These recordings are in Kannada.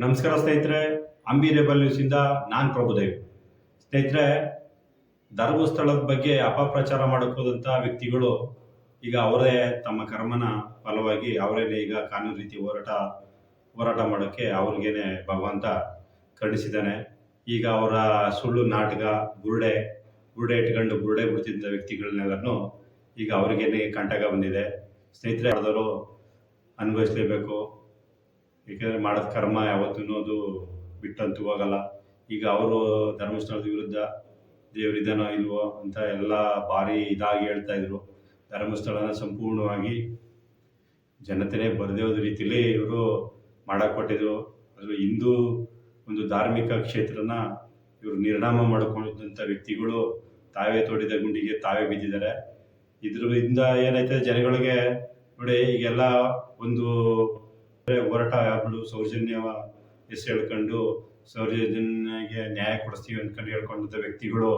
ನಮಸ್ಕಾರ ಸ್ನೇಹಿತರೆ, ಅಂಬಿ ರೇಬಲ್ ನ್ಯೂಸಿಂದ ನಾನು ಪ್ರಭುದೇವ್. ಸ್ನೇಹಿತರೆ ಧರ್ಮಸ್ಥಳದ ಬಗ್ಗೆ ಅಪಪ್ರಚಾರ ಮಾಡಕ್ಕೋದಂತ ವ್ಯಕ್ತಿಗಳು ಈಗ ಅವರೇ ತಮ್ಮ ಕರ್ಮನ ಫಲವಾಗಿ ಅವರೇನೆ ಈಗ ಕಾನೂನು ರೀತಿ ಹೋರಾಟ ಹೋರಾಟ ಮಾಡೋಕ್ಕೆ ಅವ್ರಿಗೇನೆ ಭಗವಂತ ಕರುಣಿಸಿದ್ದಾನೆ ಈಗ ಅವರ ಸುಳ್ಳು, ನಾಟಕ ಬುರುಡೆ ಬುರುಡೆ ಇಟ್ಕೊಂಡು ಬುರುಡೆ ಬಿಡ್ತಿದ್ದ ವ್ಯಕ್ತಿಗಳನ್ನೆಲ್ಲನೂ ಈಗ ಅವ್ರಿಗೇನೆ ಕಂಟಕ ಬಂದಿದೆ. ಸ್ನೇಹಿತರೆ ಮಾಡಿದವರು ಅನುಭವಿಸ್ಲೇಬೇಕು ಏಕೆಂದರೆ ಮಾಡೋದು ಕರ್ಮ ಯಾವತ್ತೂ ಅದು ಬಿಟ್ಟಂತೂ ಹೋಗಲ್ಲ. ಈಗ ಅವರು ಧರ್ಮಸ್ಥಳದ ವಿರುದ್ಧ ದೇವರಿದ್ದಾನೋ ಇಲ್ವೋ ಅಂತ ಎಲ್ಲ ಭಾರಿ ಇದಾಗಿ ಹೇಳ್ತಾ ಇದ್ರು. ಧರ್ಮಸ್ಥಳನ ಸಂಪೂರ್ಣವಾಗಿ ಜನತೆನೇ ಬರದೇ ಹೋದ ರೀತಿಯಲ್ಲಿ ಇವರು ಮಾಡಕ್ಕೆ ಕೊಟ್ಟಿದ್ರು. ಅದು ಹಿಂದೂ ಒಂದು ಧಾರ್ಮಿಕ ಕ್ಷೇತ್ರನ ಇವರು ನಿರ್ಣಾಮ ಮಾಡಿಕೊಂಡಿದ್ದಂಥ ವ್ಯಕ್ತಿಗಳು ತಾವೇ ತೋಡಿದ ಗುಂಡಿಗೆ ತಾವೇ ಬಿದ್ದಿದ್ದಾರೆ. ಇದರಿಂದ ಏನಾಯ್ತದೆ, ಜನಗಳಿಗೆ ನೋಡಿ, ಈಗೆಲ್ಲ ಒಂದು ಹೋರಾಟ ಆಗ್ಬಿಡು, ಸೌಜನ್ಯ ಹೆಸರು ಹೇಳ್ಕೊಂಡು, ಸೌಜನ್ಯಗೆ ನ್ಯಾಯ ಕೊಡಿಸ್ತೀವಿ ಅಂದ್ಕೊಂಡು ಹೇಳ್ಕೊಂಡಂಥ ವ್ಯಕ್ತಿಗಳು,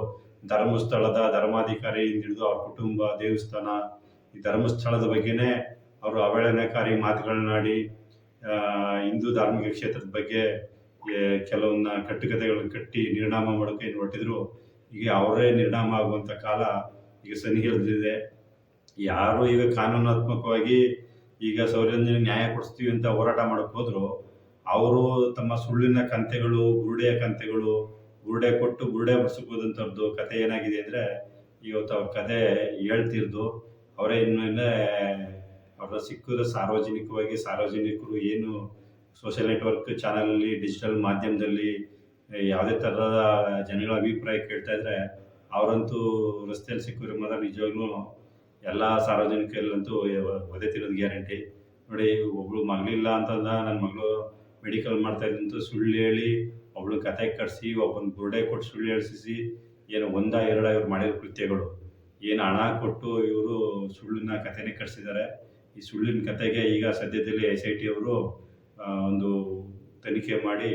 ಧರ್ಮಸ್ಥಳದ ಧರ್ಮಾಧಿಕಾರಿ ಹಿಡಿದು ಅವ್ರ ಕುಟುಂಬ, ದೇವಸ್ಥಾನ, ಈ ಧರ್ಮಸ್ಥಳದ ಬಗ್ಗೆನೇ ಅವರು ಅವಹೇಳನಕಾರಿ ಮಾತುಗಳನ್ನಾಡಿ ಹಿಂದೂ ಧಾರ್ಮಿಕ ಕ್ಷೇತ್ರದ ಬಗ್ಗೆ ಕೆಲವನ್ನ ಕಟ್ಟುಕತೆಗಳನ್ನ ಕಟ್ಟಿ ನಿರ್ಣಾಮ ಮಾಡೋಕೆ ಏನು ಹೊರಟಿದ್ರು, ಈಗ ಅವರೇ ನಿರ್ಣಾಮ ಆಗುವಂಥ ಕಾಲ ಈಗ ಸನ್ನಿಹಿಡಿದಿದೆ ಯಾರು ಈಗ ಕಾನೂನಾತ್ಮಕವಾಗಿ ಈಗ ಸೌಜನ್ಯ ನ್ಯಾಯ ಕೊಡಿಸ್ತೀವಿ ಅಂತ ಹೋರಾಟ ಮಾಡಕ್ ಹೋದ್ರು, ಅವರು ತಮ್ಮ ಸುಳ್ಳಿನ ಕಂತೆಗಳು ಬುರುಡೆಯ ಕಂತೆಗಳು, ಗುರುಡೆ ಕೊಟ್ಟು ಬುರುಡೆ ಬರ್ಸಬೋದಂಥದ್ದು ಕತೆ ಏನಾಗಿದೆ ಅಂದರೆ, ಇವತ್ತು ಅವ್ರ ಕತೆ ಹೇಳ್ತಿರ್ದು, ಅವರೇ ಇನ್ನೇ ಅವರ ಸಿಕ್ಕಿದ ಸಾರ್ವಜನಿಕವಾಗಿ, ಸಾರ್ವಜನಿಕರು ಏನು ಸೋಷಿಯಲ್ ನೆಟ್ವರ್ಕ್ ಚಾನಲಲ್ಲಿ ಡಿಜಿಟಲ್ ಮಾಧ್ಯಮದಲ್ಲಿ, ಯಾವುದೇ ಥರದ ಜನಗಳ ಅಭಿಪ್ರಾಯ ಕೇಳ್ತಾ ಇದ್ರೆ, ಅವರಂತೂ ರಸ್ತೆಯಲ್ಲಿ ಸಿಕ್ಕಿದ್ರೆ ಮಾತ್ರ ನಿಜವಾಗ್ಲೂ ಎಲ್ಲ ಸಾರ್ವಜನಿಕರಲ್ಲಂತೂ ಒದೆ ತಿರೋದು ಗ್ಯಾರಂಟಿ. ನೋಡಿ, ಒಬ್ಳು ಮಗಳಿಲ್ಲ ಅಂತಂದ ನನ್ನ ಮಗಳು ಮೆಡಿಕಲ್ ಮಾಡ್ತಾ ಇದ್ದಂತೂ ಸುಳ್ಳು ಹೇಳಿ ಒಬ್ಳು ಕತೆ ಕಟ್ಸಿ, ಒಬ್ಬನ ಬುರ್ಡೆ ಕೊಟ್ಟು ಸುಳ್ಳು ಹೇಳಿಸಿ ಏನು ಒಂದ ಎರಡ ಇವ್ರು ಮಾಡಿರೋ ಕೃತ್ಯಗಳು. ಏನು ಹಣ ಕೊಟ್ಟು ಇವರು ಸುಳ್ಳಿನ ಕಥೆನೇ ಕಟ್ಸಿದ್ದಾರೆ ಈ ಸುಳ್ಳಿನ ಕತೆಗೆ ಈಗ ಸದ್ಯದಲ್ಲಿ ಎಸ್ ಐ ಟಿ ಅವರು ಒಂದು ತನಿಖೆ ಮಾಡಿ,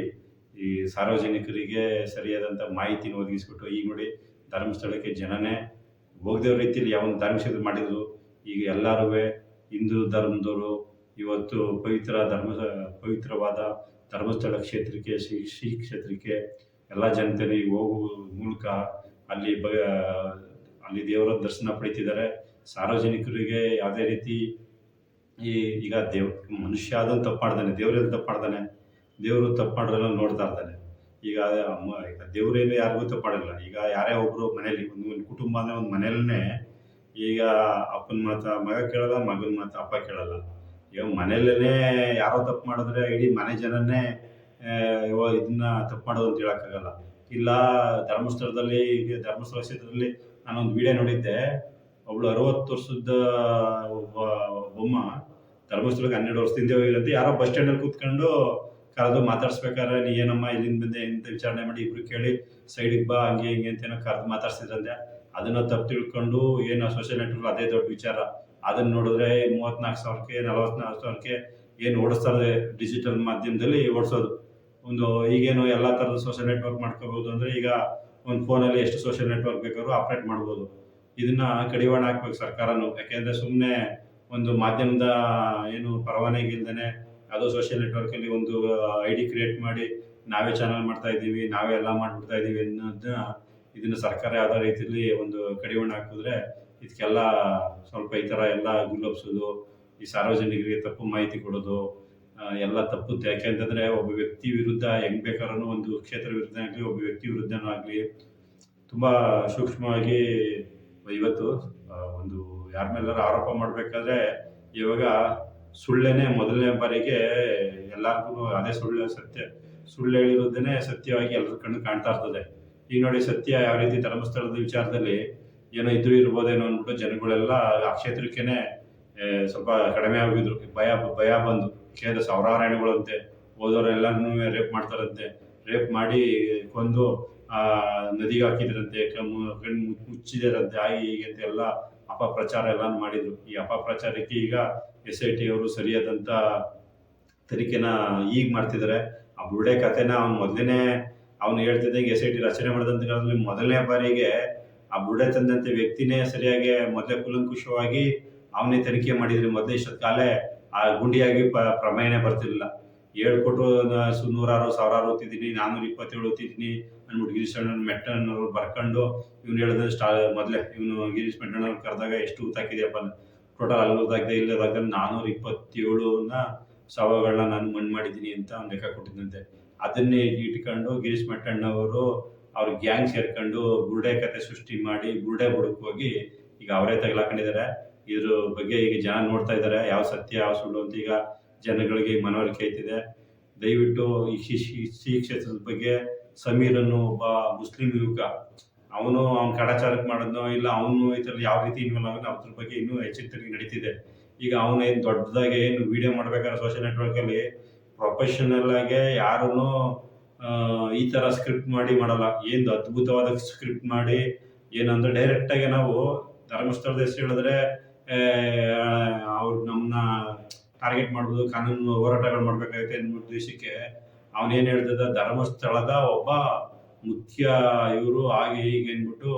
ಈ ಸಾರ್ವಜನಿಕರಿಗೆ ಸರಿಯಾದಂಥ ಮಾಹಿತಿನ ಒದಗಿಸ್ಬಿಟ್ಟು ಈಗ ನೋಡಿ ಧರ್ಮಸ್ಥಳಕ್ಕೆ ಜನನೇ ಹೋಗದೇ ರೀತಿಯಲ್ಲಿ ಯಾವ ಧಾರ್ಮಿಕ ಮಾಡಿದ್ರು, ಈಗ ಎಲ್ಲರೂ ಹಿಂದೂ ಧರ್ಮದವರು ಇವತ್ತು ಪವಿತ್ರ ಧರ್ಮ, ಪವಿತ್ರವಾದ ಧರ್ಮಸ್ಥಳ ಕ್ಷೇತ್ರಕ್ಕೆ, ಶ್ರೀ ಶ್ರೀ ಕ್ಷೇತ್ರಕ್ಕೆ ಎಲ್ಲ ಜನತೆನೂ ಹೋಗುವ ಮೂಲಕ ಅಲ್ಲಿ ಬ, ಅಲ್ಲಿ ದೇವರ ದರ್ಶನ ಪಡಿತಿದ್ದಾರೆ. ಸಾರ್ವಜನಿಕರಿಗೆ ಯಾವುದೇ ರೀತಿ ಈ, ಈಗ ದೇವ್ ಮನುಷ್ಯ ಆದನ್ನು ತಪ್ಪಾಡ್ತಾನೆ ದೇವರಲ್ಲಿ ತಪ್ಪಾಡ್ತಾನೆ, ದೇವರು ತಪ್ಪು ನೋಡ್ತಾ ಇರ್ತಾನೆ. ಈಗ ಅಮ್ಮ- ದೇವ್ರೇನು ಯಾರಿಗೂ ತಪ್ಪು ಮಾಡಲ್ಲ ಈಗ ಯಾರೇ ಒಬ್ರು ಮನೇಲಿ ಒಂದು ಒಂದು ಕುಟುಂಬ ಅಂದ್ರೆ ಒಂದು ಮನೇಲೇ ಈಗ ಅಪ್ಪನ ಮಾತ್ರ ಮಗ ಕೇಳಲ್ಲ, ಮಗನ ಮಾತ್ರ ಅಪ್ಪ ಕೇಳಲ್ಲ. ಈಗ ಮನೇಲೇ ಯಾರೋ ತಪ್ಪು ಮಾಡಿದ್ರೆ ಇಡೀ ಮನೆ ಜನನೇ ಇದನ್ನ ತಪ್ಪು ಮಾಡೋದು ಅಂತ ಹೇಳೋಕ್ಕಾಗಲ್ಲ. ಇಲ್ಲ, ಧರ್ಮಸ್ಥಳದಲ್ಲಿ ಧರ್ಮಸ್ಥಳ ಕ್ಷೇತ್ರದಲ್ಲಿ ನಾನೊಂದು ವಿಡಿಯೋ ನೋಡಿದ್ದೆ. ಅವಳು ಅರವತ್ತು ವರ್ಷದ ಒಬ್ಬ ಬೊಮ್ಮ ಧರ್ಮಸ್ಥಳಕ್ಕೆ ಹನ್ನೆರಡು ವರ್ಷದಿಂದ ಹೋಗಿರಂತೆ ಯಾರೋ ಬಸ್ ಸ್ಟ್ಯಾಂಡಲ್ಲಿ ಕೂತ್ಕೊಂಡು ಕರೆದು ಮಾತಾಡ್ಸ್ಬೇಕಾದ್ರೆ, ನೀ ಏನಮ್ಮ ಇಲ್ಲಿಂದ ಬಂದೆ? ಅಂತ ವಿಚಾರಣೆ ಮಾಡಿ ಇಬ್ರು ಕೇಳಿ, ಸೈಡಿಗೆ ಬಾ, ಹಂಗೆ, ಹಿಂಗೆ ಅಂತ ಏನೋ ಕರೆದು ಮಾತಾಡ್ಸಿದ್ರಂತೆ. ಅದನ್ನ ತಪ್ಪು ತಿಳ್ಕೊಂಡು, ಏನು ಸೋಷಿಯಲ್ ನೆಟ್ವರ್ಕ್ ಅದೇ ದೊಡ್ಡ ವಿಚಾರ. ಅದನ್ನ ನೋಡಿದ್ರೆ ಮೂವತ್ನಾಲ್ಕು ಸಾವಿರಕ್ಕೆ, ನಲವತ್ನಾಲ್ಕು ಸಾವಿರಕ್ಕೆ ಏನು ಓಡಿಸ್ತಾರೆ ಡಿಜಿಟಲ್ ಮಾಧ್ಯಮದಲ್ಲಿ ಓಡಿಸೋದು. ಒಂದು ಈಗೇನು ಎಲ್ಲ ಥರದ ಸೋಷಿಯಲ್ ನೆಟ್ವರ್ಕ್ ಮಾಡ್ಕೋಬಹುದು ಅಂದ್ರೆ ಈಗ ಒಂದು ಫೋನಲ್ಲಿ ಎಷ್ಟು ಸೋಷಿಯಲ್ ನೆಟ್ವರ್ಕ್ ಬೇಕಾದ್ರೂ ಆಪ್ರೇಟ್ ಮಾಡ್ಬೋದು. ಇದನ್ನ ಕಡಿವಾಣ ಹಾಕ್ಬೇಕು ಸರ್ಕಾರನು. ಯಾಕೆಂದ್ರೆ ಸುಮ್ಮನೆ ಒಂದು ಮಾಧ್ಯಮದ ಏನು ಪರವಾನಗಿ ಇಲ್ದೇನೆ ಯಾವುದೋ ಸೋಷಿಯಲ್ ನೆಟ್ವರ್ಕಲ್ಲಿ ಒಂದು ಐ ಡಿ ಕ್ರಿಯೇಟ್ ಮಾಡಿ ನಾವೇ ಚಾನಲ್ ಮಾಡ್ತಾ ಇದ್ದೀವಿ, ನಾವೇ ಎಲ್ಲ ಮಾಡ್ಬಿಡ್ತಾ ಇದ್ದೀವಿ ಅನ್ನೋದನ್ನ ಇದನ್ನ ಸರ್ಕಾರ ಯಾವುದೋ ರೀತಿಯಲ್ಲಿ ಒಂದು ಕಡಿವಾಣ ಹಾಕಿದ್ರೆ ಇದಕ್ಕೆಲ್ಲ ಸ್ವಲ್ಪ ಈ ಥರ ಎಲ್ಲ ಗುಲ್ಲಬ್ಸೋದು ಈ ಸಾರ್ವಜನಿಕರಿಗೆ ತಪ್ಪು ಮಾಹಿತಿ ಕೊಡೋದು ಎಲ್ಲ ತಪ್ಪುತ್ತೆ ಯಾಕೆಂತಂದ್ರೆ ಒಬ್ಬ ವ್ಯಕ್ತಿ ವಿರುದ್ಧ ಹೆಂಗ್ ಬೇಕಾದ್ರೂ ಒಂದು ಕ್ಷೇತ್ರ ವಿರುದ್ಧ ಆಗಲಿ, ಒಬ್ಬ ವ್ಯಕ್ತಿ ವಿರುದ್ಧನೂ ಆಗಲಿ, ತುಂಬಾ ಸೂಕ್ಷ್ಮವಾಗಿ ಇವತ್ತು ಒಂದು ಯಾರ ಮೇಲಾರು ಆರೋಪ ಮಾಡಬೇಕಾದ್ರೆ ಇವಾಗ ಸುಳ್ಳೇನೆ ಮೊದಲನೇ ಬಾರಿಗೆ ಎಲ್ಲರಿಗೂ ಅದೇ ಸುಳ್ಳು ಸತ್ಯ. ಸುಳ್ಳು ಹೇಳಿರೋದನ್ನೇ ಸತ್ಯವಾಗಿ ಎಲ್ಲರ ಕಣ್ಣು ಕಾಣ್ತಾ ಇರ್ತದೆ. ಈಗ ನೋಡಿ ಸತ್ಯ ಯಾವ ರೀತಿ ಧರ್ಮಸ್ಥಳದ ವಿಚಾರದಲ್ಲಿ ಏನೋ ಇದ್ರೂ ಇರ್ಬೋದೇನೋ ಅಂದ್ಬಿಟ್ಟು ಜನಗಳೆಲ್ಲ ಆ ಕ್ಷೇತ್ರಕ್ಕೇನೆ ಸ್ವಲ್ಪ ಕಡಿಮೆ ಆಗಿದ್ರು. ಭಯ ಭಯ ಬಂದು. ಕೇಂದ್ರ ಸಾವಿರಾರು ಹೆಣ್ಣುಗಳಂತೆ ಹೋದವರೆಲ್ಲನೂ ರೇಪ್ ಮಾಡ್ತಾರಂತೆ. ರೇಪ್ ಮಾಡಿ ಕೊಂದು, ಆ, ನದಿಗೆ ಹಾಕಿದ್ರಂತೆ ಕಣ್ಣು ಆಗಿ ಮುಚ್ಚಿದಾರಂತೆ ಹಾಗೆ ಹೀಗೆ ಅಂತ ಎಲ್ಲ ಅಪಪ್ರಚಾರ ಎಲ್ಲಾನು ಮಾಡಿದ್ರು. ಈ ಅಪಪ್ರಚಾರಕ್ಕೆ ಈಗ ಎಸ್ ಐ ಟಿ ಅವರು ಸರಿಯಾದಂತ ತನಿಖೆನ ಈಗ ಮಾಡ್ತಿದ್ದಾರೆ. ಆ ಬುರುಡೆ ಕಥೆನ ಅವ್ನು ಮೊದಲನೇ ಅವನು ಹೇಳ್ತಿದ್ದಂಗೆ ಎಸ್ ಐ ಟಿ ರಚನೆ ಮಾಡಿದಂತ ಕಾಲದಲ್ಲಿ ಮೊದಲನೇ ಬಾರಿಗೆ ಆ ಬುರುಡೆ ತಂದಂತ ವ್ಯಕ್ತಿನೇ ಸರಿಯಾಗಿ ಮೊದಲೇ ಕುಲಂಕುಷವಾಗಿ ಅವನೇ ತನಿಖೆ ಮಾಡಿದ್ರೆ ಮೊದಲೇ ಇಷ್ಟೊತ್ತು ಕಾಲೇ ಆ ಗುಂಡಿಯಾಗಿ ಪ್ರಮೇಯನೇ ಬರ್ತಿರ್ಲಿಲ್ಲ. ಹೇಳ್ಕೊಟ್ಟು ಸು- ನೂರಾರು, ಸಾವಿರಾರು ಓದ್ತಿದ್ದೀನಿ ನಾನ್ನೂರ ಇಪ್ಪತ್ತೇಳು ಓದ್ತಿದ್ದೀನಿ. ಅಂದ್ಬಿಟ್ಟು ಗಿರೀಶ್ ಅಣ್ಣನ ಮೆಟ್ಟನವ್ರು ಬರ್ಕೊಂಡು ಇವ್ನು ಹೇಳಿದ್ರೆ ಸ್ಟಾ, ಮೊದಲೇ ಇವನು ಗಿರೀಶ್ ಮೆಟ್ಟಣ್ಣವ್ರು ಕರೆದಾಗ ಎಷ್ಟು ಊತಾಕಿದೆಯಪ್ಪ ಟೋಟಲ್ ಅಲ್ಲಿ ಊತಾಕಿದೆ ಇಲ್ಲದಾಗ ನಾನ್ನೂರ ಇಪ್ಪತ್ತೇಳುನ ನಾನು ಮಣ್ಣು ಮಾಡಿದ್ದೀನಿ ಅಂತ ಅವ್ನು ಲೆಕ್ಕ ಕೊಟ್ಟಿದ್ದಂತೆ ಅದನ್ನೇ ಇಟ್ಕೊಂಡು ಗಿರೀಶ್ ಮೆಟ್ಟಣ್ಣವರು ಅವ್ರ ಗ್ಯಾಂಗ್ ಸೇರ್ಕೊಂಡು ಬುರುಡೆ ಕತೆ ಸೃಷ್ಟಿ ಮಾಡಿ ಬುರುಡೆ ಬುಡಕ್ಕೆ ಹೋಗಿ ಈಗ ಅವರೇ ತಗಲಾಕೊಂಡಿದ್ದಾರೆ ಇದ್ರ ಬಗ್ಗೆ ಈಗ ಜನ ನೋಡ್ತಾ ಇದ್ದಾರೆ ಯಾವ ಸತ್ಯ, ಯಾವ ಸುಳ್ಳು ಅಂತ. ಈಗ ಜನಗಳಿಗೆ ಮನವರಿಕೆ ಆಯ್ತಿದೆ. ದಯವಿಟ್ಟು ಈ ಶ್ರೀ ಕ್ಷೇತ್ರದ ಬಗ್ಗೆ ಸಮೀರ್ ಅನ್ನೋ ಒಬ್ಬ ಮುಸ್ಲಿಂ ಯುವಕ, ಅವನು ಅವ್ನ ಕಡಾಚಾರಕ್ಕೆ ಮಾಡಿದ್ನೋ ಇಲ್ಲ ಅವನು ಇದರಲ್ಲಿ ಯಾವ ರೀತಿ ಇನ್ವಾಲ್ ಆಗೋ ಅದ್ರ ಬಗ್ಗೆ ಇನ್ನೂ ಹೆಚ್ಚಿನ ನಡೀತಿದೆ. ಈಗ ಅವನು ಏನು ದೊಡ್ಡದಾಗಿ ಏನು ವಿಡಿಯೋ ಮಾಡ್ಬೇಕಾದ್ರೆ ಸೋಷಿಯಲ್ ನೆಟ್ವರ್ಕಲ್ಲಿ ಪ್ರೊಫೆಷನಲ್ ಆಗಿ ಯಾರೂ ಈ ಥರ ಸ್ಕ್ರಿಪ್ಟ್ ಮಾಡಿ ಮಾಡಲ್ಲ. ಏನು ಅದ್ಭುತವಾದ ಸ್ಕ್ರಿಪ್ಟ್ ಮಾಡಿ, ಏನಂದ್ರೆ ಡೈರೆಕ್ಟಾಗಿ ನಾವು ಧರ್ಮಸ್ಥಳದ ಹೆಸರು ಹೇಳಿದ್ರೆ ಅವ್ರು ನಮ್ಮನ್ನ ಟಾರ್ಗೆಟ್ ಮಾಡ್ಬೋದು, ಕಾನೂನು ಹೋರಾಟಗಳು ಮಾಡಬೇಕಾಗುತ್ತೆ ಅನ್ನೋ ಉದ್ದೇಶಕ್ಕೆ ಅವನೇನು ಹೇಳ್ತದ ಧರ್ಮಸ್ಥಳದ ಒಬ್ಬ ಮುಖ್ಯ ಇವರು ಹಾಗೆ ಹೀಗೆ ಅಂದ್ಬಿಟ್ಟು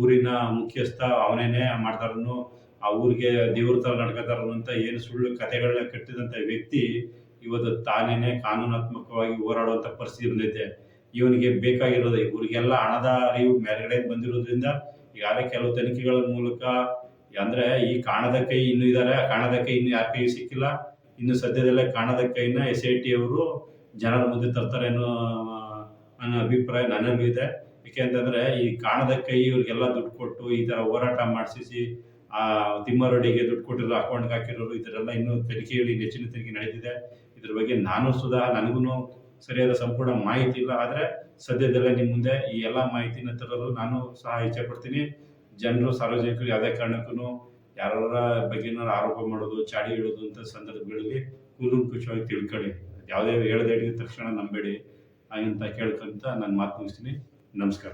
ಊರಿನ ಮುಖ್ಯಸ್ಥ ಅವನೇನೆ ಮಾಡ್ತಾರನು ಆ ಊರಿಗೆ ದೇವ್ರ ಥರ ನಡ್ಕೋತಾರನು ಅಂತ ಏನು ಸುಳ್ಳು ಕಥೆಗಳನ್ನ ಕಟ್ಟಿದಂಥ ವ್ಯಕ್ತಿ ಇವತ್ತು ತಾನೇನೆ ಕಾನೂನಾತ್ಮಕವಾಗಿ ಹೋರಾಡುವಂಥ ಪರಿಸ್ಥಿತಿ ಬಂದೈತೆ. ಇವನಿಗೆ ಬೇಕಾಗಿರೋದು, ಇವರಿಗೆಲ್ಲ ಹಣದ ಅರಿವು ಮೇಲ್ಗಡೆ ಬಂದಿರೋದ್ರಿಂದ ಈಗಾಗಲೇ ಕೆಲವು ತನಿಖೆಗಳ ಮೂಲಕ ಅಂದ್ರೆ ಈ ಕಾಣದ ಕೈ ಇನ್ನು ಇದ್ದಾರೆ ಕಾಣದ ಕೈ ಇನ್ನು ಯಾರ ಕೈ ಸಿಕ್ಕಿಲ್ಲ. ಇನ್ನು ಸದ್ಯದಲ್ಲೇ ಕಾಣದ ಕೈನ ಎಸ್ ಐ ಟಿ ಅವರು ಜನರ ಮುಂದೆ ತರ್ತಾರೆ ಅನ್ನೋ ಅನ್ನೋ ಅಭಿಪ್ರಾಯ ನನ್ನಲ್ಲೂ ಇದೆ ಯಾಕೆಂತಂದ್ರೆ ಈ ಕಾಣದ ಕೈ ಇವ್ರಿಗೆಲ್ಲ ದುಡ್ಡು ಕೊಟ್ಟು ಈ ತರ ಹೋರಾಟ ಮಾಡಿಸಿ ಆ ತಿಮ್ಮರೊಡಿಗೆ ದುಡ್ಡು ಕೊಟ್ಟಿರೋ ಅಕೌಂಟ್ಗೆ ಹಾಕಿರೋರು ಇದರೆಲ್ಲ ಇನ್ನೂ ತನಿಖೆಯಲ್ಲಿ ಹೆಚ್ಚಿನ ತನಿಖೆ ನಡೀತಿದೆ ಇದ್ರ ಬಗ್ಗೆ ನಾನು ಸುಧಾ ನನಗೂ ಸರಿಯಾದ ಸಂಪೂರ್ಣ ಮಾಹಿತಿ ಇಲ್ಲ. ಆದರೆ ಸದ್ಯದಲ್ಲೇ ನಿಮ್ಮ ಮುಂದೆ ಈ ಎಲ್ಲ ಮಾಹಿತಿನ ತರಲು ನಾನು ಸಹ ಇಚ್ಛೆ ಪಡ್ತೀನಿ. ಜನರು ಸಾರ್ವಜನಿಕರು ಯಾವುದೇ ಕಾರಣಕ್ಕೂ ಯಾರ ಬಗ್ಗೆ ಆರೋಪ ಮಾಡೋದು, ಚಾಡಿ ಹೇಳೋದು ಅಂತ ಸಂದರ್ಭಗಳಲ್ಲಿ ಕೂಲಂಕುಷವಾಗಿ ತಿಳ್ಕೊಳ್ಳಿ. ಯಾವುದೇ ಹೇಳದೇ ತಕ್ಷಣ ನಂಬೇಡಿ. ಅಂತ ಕೇಳ್ಕೊಂತ ನಾನು ಮಾತು ಮುಗಿಸ್ತೀನಿ ನಮಸ್ಕಾರ.